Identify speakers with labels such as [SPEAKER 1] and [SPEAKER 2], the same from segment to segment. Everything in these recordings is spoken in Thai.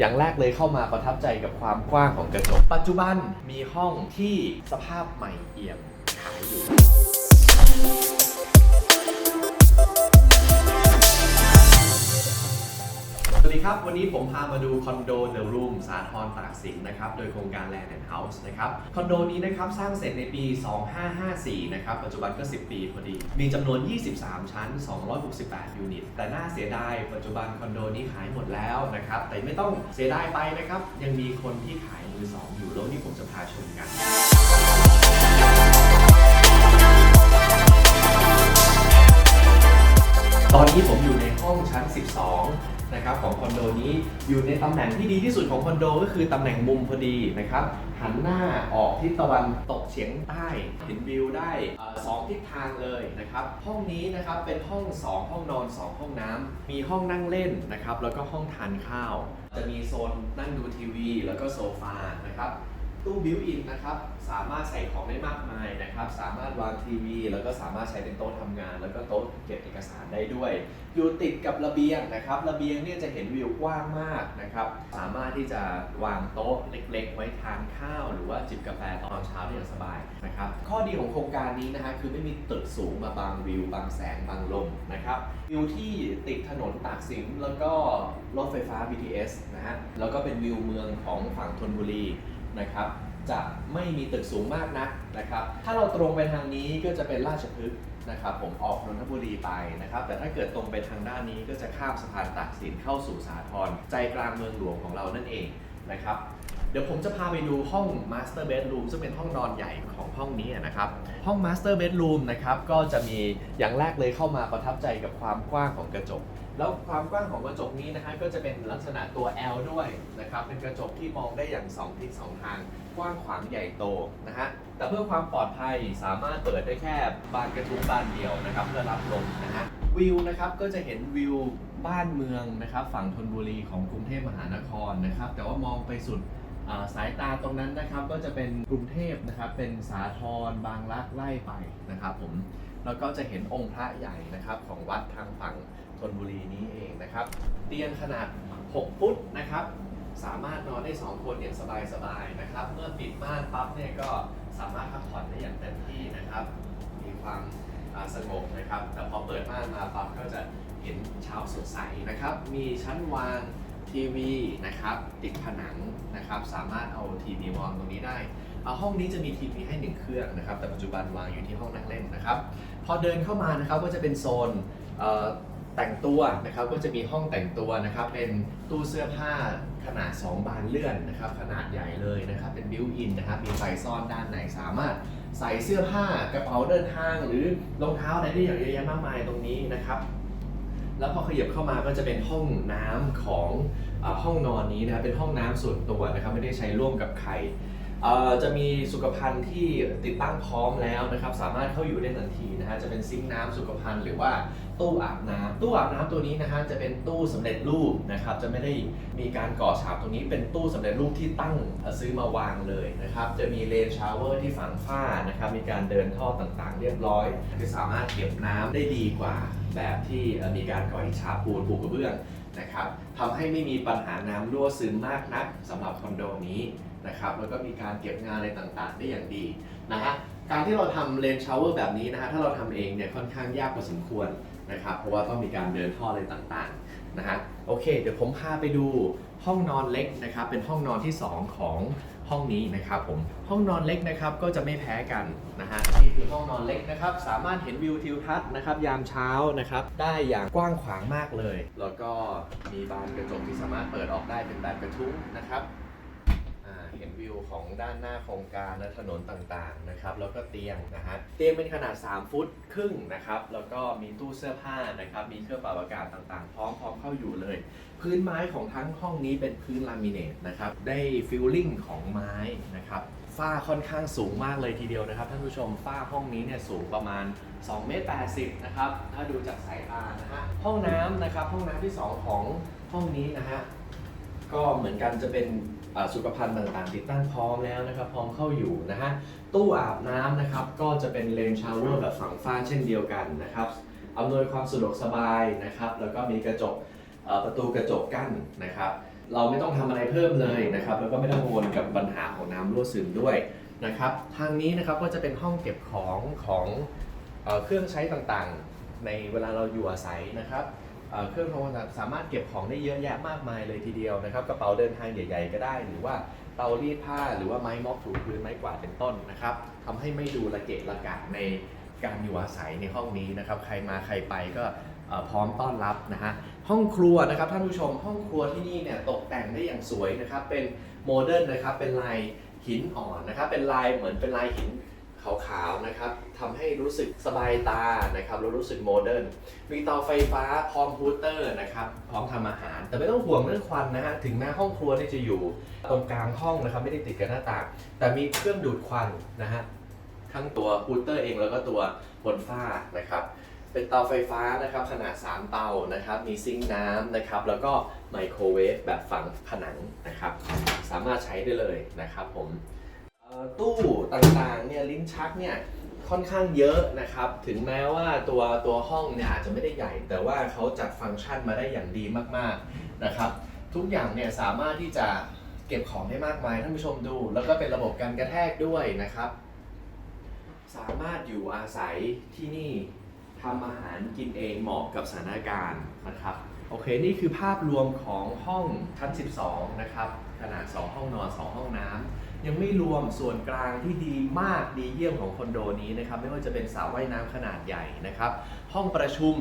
[SPEAKER 1] อย่างแรกเลยเข้ามาประทับใจกับความกว้างของกระจก ปัจจุบันมีห้องที่สภาพใหม่เอี่ยมขายอยู่ วัสดีครับ วันนี้ผมพามาดูคอนโด The Room สาทรตากสินนะครับโดยโครงการ Land and House นะครับคอนโดนี้นะครับสร้างเสร็จในปี 2554 นะครับ ปัจจุบันก็ 10 ปีพอดี มีจำนวน 23 ชั้น 268 ยูนิต แต่น่าเสียดาย ปัจจุบันคอนโดนี้ขายหมดแล้วนะครับ แต่ไม่ต้องเสียดายไปนะครับ ยังมีคนที่ขายมือสองอยู่แล้วนี่ผมจะพาชมกัน ตอนนี้ผมอยู่ในห้องชั้น 12 นะครับของคอนโดนี้อยู่ในตำแหน่งที่ดีที่สุดของคอนโดก็คือตำแหน่งมุมพอดีนะครับ หันหน้าออกทิศตะวันตกเฉียงใต้เห็นวิวได้สองทิศทางเลยนะครับ ห้องนี้นะครับเป็นห้อง 2 ห้องนอน 2 ห้องน้ำมีห้องนั่งเล่นนะครับ แล้วก็ห้องทานข้าว จะมีโซนนั่งดูทีวี แล้วก็โซฟานะครับตู้บิวอินนะครับ สามารถใส่ของได้มากมายนะครับ สามารถวางทีวี แล้วก็สามารถใช้เป็นโต๊ะทำงาน แล้วก็โต๊ะ อกสารได้ด้วย อยู่ติดกับระเบียงนะครับ ระเบียงเนี่ยจะเห็นวิวกว้างมากนะครับ สามารถที่จะวางโต๊ะเล็ก ๆ ไว้ทานข้าว หรือว่าจิบกาแฟตอนเช้าได้อย่างสบายนะครับ ข้อดีของโครงการนี้นะฮะคือไม่มีตึกสูงมาบังวิวบังแสงบังลมนะครับ วิวที่ติดถนนตากสินแล้วก็รถไฟฟ้า BTS นะฮะ แล้วก็เป็นวิวเมืองของฝั่งธนบุรีนะครับ จะไม่มีตึกสูงมากนักนะครับ ถ้าเราตรงไปทางนี้ก็จะเป็นราชพฤกษ์นะครับ ผมออกนนทบุรีไปนะครับ แต่ถ้าเกิดตรงไปทางด้านนี้ก็จะข้ามสะพานตากสินเข้าสู่สาทรใจกลางเมืองหลวงของเรานั่นเองนะครับ เดี๋ยวผมจะพาไปดูห้อง Master Bedroom ซึ่งเป็นห้องนอนใหญ่ของห้องนี้นะครับ ห้อง Master Bedroom นะครับก็จะมีอย่างแรกเลยเข้ามาประทับใจกับความกว้างของกระจก แล้วความกว้างของกระจกนี้นะฮะก็จะเป็นลักษณะตัว L ด้วยนะครับเป็นกระจกที่มองได้อย่าง2ทิศ2ทาง กว้างขวางใหญ่โตนะฮะแต่เพื่อความปลอดภัยสามารถเปิดได้แค่บานกระทุ้งบานเดียวนะครับเพื่อรับลมนะฮะวิวนะครับก็จะเห็นวิวบ้านเมืองนะครับฝั่งธนบุรีของกรุงเทพมหานครนะครับแต่ว่ามองไปสุดสายตาตรงนั้นนะครับก็จะเป็นกรุงเทพนะครับเป็นสาทรบางรักไล่ไปนะครับผมแล้วก็จะเห็นองค์พระใหญ่นะครับของวัดทางฝั่ง ธนบุรีนี้เองนะครับ เตียงขนาด 6 ฟุตนะครับ สามารถนอนได้ 2 คนอย่างสบายๆนะครับ เมื่อปิดม่านปั๊บเนี่ยก็สามารถพักผ่อนได้อย่างเต็มที่นะครับ มีความสงบนะครับ แต่พอเปิดม่านมาปั๊บก็จะเห็นเช้าสดใสนะครับ มีชั้นวางทีวีนะครับ ติดผนังนะครับ สามารถเอาทีวีวางตรงนี้ได้เอาห้องนี้จะมีทีวีให้หนึ่งเครื่องนะครับ แต่ปัจจุบันวางอยู่ที่ห้องนั่งเล่นนะครับ พอเดินเข้ามานะครับก็จะเป็นโซน แต่งตัวนะครับก็จะมีห้องแต่งตัวนะครับเป็นตู้เสื้อผ้าขนาด 2 บานเลื่อนนะครับขนาดใหญ่เลยนะครับเป็นบิวอินนะครับมีไฟซ่อนด้านในสามารถใส่เสื้อผ้ากระเป๋าเดินทาง หรือรองเท้าอะไรได้อย่างเยอะแยะมากมายตรงนี้นะครับแล้วพอขยับเข้ามาก็จะเป็นห้องน้ำของอห้องนอนนี้นะครับเป็นห้องน้ำส่วนตัวนะครับไม่ได้ใช้ร่วมกับใคร จะมีสุขภัณฑ์ที่ติดตั้งพร้อมแล้วนะครับสามารถเข้าอยู่ได้ทันทีนะฮะจะเป็นซิงค์น้ำสุขภัณฑ์หรือว่าตู้อาบน้ำตู้อาบน้ำตัวนี้นะฮะจะเป็นตู้สำเร็จรูปนะครับจะไม่ได้มีการก่อฉาบตรงนี้เป็นตู้สำเร็จรูปที่ตั้งซื้อมาวางเลยนะครับจะมีเลนชาวเวอร์ที่ฝังฝ้านะครับมีการเดินท่อต่างๆ เรียบร้อยคือสามารถเก็บน้ำได้ดีกว่า แบบที่มีการก่ออิฐฉาบปูนปูกระเบื้องนะครับทำให้ไม่มีปัญหาน้ำรั่วซึมมากนักสำหรับคอนโดนี้ นะครับแล้วก็มีการเก็บงานอะไรต่างๆ ได้อย่างดีนะฮะการที่เราทำเลนชาวเวอร์แบบนี้นะฮะถ้าเราทำเองเนี่ยค่อนข้างยากพอสมควรนะครับเพราะว่าต้องมีการเดินท่ออะไรต่างๆนะฮะโอเค เดี๋ยวผมพาไปดูห้องนอนเล็กนะครับเป็นห้องนอนที่ 2 ของห้องนี้นะครับผมห้องนอนเล็กนะครับก็จะไม่แพ้กันนะฮะนี่คือห้องนอนเล็กนะครับสามารถเห็นวิวทิวทัศน์นะครับยามเช้านะครับได้อย่างกว้างขวางมากเลย แล้วก็มีบานกระจกที่สามารถเปิดออกได้เป็นแบบกระทุ้งนะครับ เห็นวิวของด้านหน้าโครงการและถนนต่างๆนะครับแล้วก็เตียงนะฮะเตียงเป็นขนาด 3 ฟุตครึ่งนะครับแล้วก็มีตู้เสื้อผ้านะครับมีเครื่องปรับอากาศต่างๆ พร้อมพร้อมเข้าอยู่เลย พื้นไม้ของทั้งห้องนี้เป็นพื้นลามิเนตนะครับได้ฟิลลิ่งของไม้นะครับฝ้าค่อนข้างสูงมากเลยทีเดียวนะครับ ท่านผู้ชมฝ้าห้องนี้เนี่ยสูงประมาณ2เมตร80นะครับถ้าดูจากสายตานะฮะห้องน้ำนะครับห้องน้ำที่ 2 ของห้องนี้นะฮะก็เหมือนกันจะเป็น สุขภัณฑ์ต่างๆ ติดตั้งพร้อมแล้วนะครับ พร้อมเข้าอยู่นะฮะ ตู้อาบน้ำนะครับ ก็จะเป็นเลนชาวเวอร์แบบฝังฝ้าเช่นเดียวกันนะครับอำนวยความสะดวกสบายนะครับ แล้วก็มีกระจกประตูกระจกกั้นนะครับ เราไม่ต้องทำอะไรเพิ่มเลยนะครับ แล้วก็ไม่ต้องกังวลกับปัญหาของน้ำรั่วซึมด้วยนะครับ ทางนี้นะครับก็จะเป็นห้องเก็บของของเอเครื่องใช้ต่างๆ ในเวลาเราอยู่อาศัยนะครับ เครื่องทำความสาดสามารถเก็บของได้เยอะแยะมากมายเลยทีเดียวนะครับกระเป๋าเดินทางใหญ่ ๆ ก็ได้ หรือว่าเตารีดผ้าหรือว่าไม้มอบถูพื้นไม้กวาดเป็นต้นนะครับทำให้ไม่ดูระเกะระกะในการอยู่อาศัยในห้องนี้นะครับ ใครมาใครไปก็พร้อมต้อนรับนะฮะห้องครัวนะครับท่านผู้ชมห้องครัวที่นี่เนี่ยตกแต่งได้อย่างสวยนะครับเป็นโมเดิร์นนะครับเป็นลายหินอ่อนนะครับเป็นลายเหมือนเป็นลายหิน ขาวๆนะครับทำให้รู้สึกสบายตานะครับแล้วรู้สึกโมเดิร์นมีเตาไฟฟ้าพร้อมฮูเตอร์นะครับพร้อมทำอาหาร แต่ไม่ต้องห่วงเรื่องควันนะฮะถึงแม้ห้องครัวเนี่ยจะอยู่ตรงกลางห้องนะครับไม่ได้ติดกับหน้าต่าง แต่มีเครื่องดูดควันนะฮะทั้งตัวฮูเตอร์เองแล้วก็ตัวบนฝ้านะครับเป็นเตาไฟฟ้านะครับขนาด 3 เตานะครับ มีซิงค์น้ำนะครับ แล้วก็ไมโครเวฟแบบฝังผนังนะครับ สามารถใช้ได้เลยนะครับผม ตู้ต่างๆเนี่ยลิ้นชักเนี่ยค่อนข้างเยอะนะครับ ถึงแม้ว่าตัวตัวห้องเนี่ยอาจจะไม่ได้ใหญ่ แต่ว่าเขาจัดฟังก์ชันมาได้อย่างดีมากๆนะครับ ทุกอย่างเนี่ยสามารถที่จะเก็บของได้มากมายท่านผู้ชมดู แล้วก็เป็นระบบการกระแทกด้วยนะครับ สามารถอยู่อาศัยที่นี่ทำอาหารกินเองเหมาะกับสถานการณ์นะครับโอเค นี่คือภาพรวมของห้องชั้น 12 นะครับ ขนาด 2 ห้องนอน 2 ห้องน้ำ ยังไม่รวมส่วนกลางที่ดีมากดีเยี่ยมของคอนโดนี้นะครับไม่ว่าจะเป็นสระว่ายน้ำขนาดใหญ่นะครับ ห้องประชุม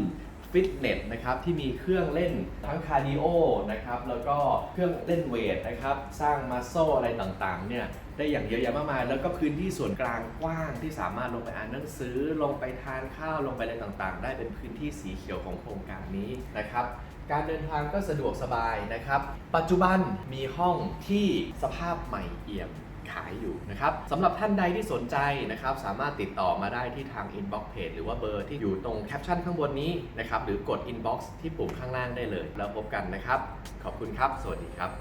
[SPEAKER 1] ฟิตเนสนะครับที่มีเครื่องเล่นทั้งคาร์ดิโอนะครับแล้วก็เครื่องเล่นเวทนะครับสร้างมัสโซอะไรต่างๆเนี่ยได้อย่างเยอะแยะมากมาย แล้วก็พื้นที่ส่วนกลางกว้างที่สามารถลงไปอ่านหนังสือลงไปทานข้าวลงไปอะไรต่างๆ ได้เป็นพื้นที่สีเขียวของโครงการนี้นะครับการเดินทางก็สะดวกสบายนะครับ ปัจจุบันมีห้องที่สภาพใหม่เอี่ยม ขายอยู่นะครับสำหรับท่านใดที่สนใจนะครับสามารถติดต่อมาได้ที่ทาง inbox page หรือว่าเบอร์ที่อยู่ตรงแคปชั่นข้างบนนี้นะครับหรือกด inbox ที่ปุ่มข้างล่างได้เลย แล้วพบกันนะครับ ขอบคุณครับ สวัสดีครับ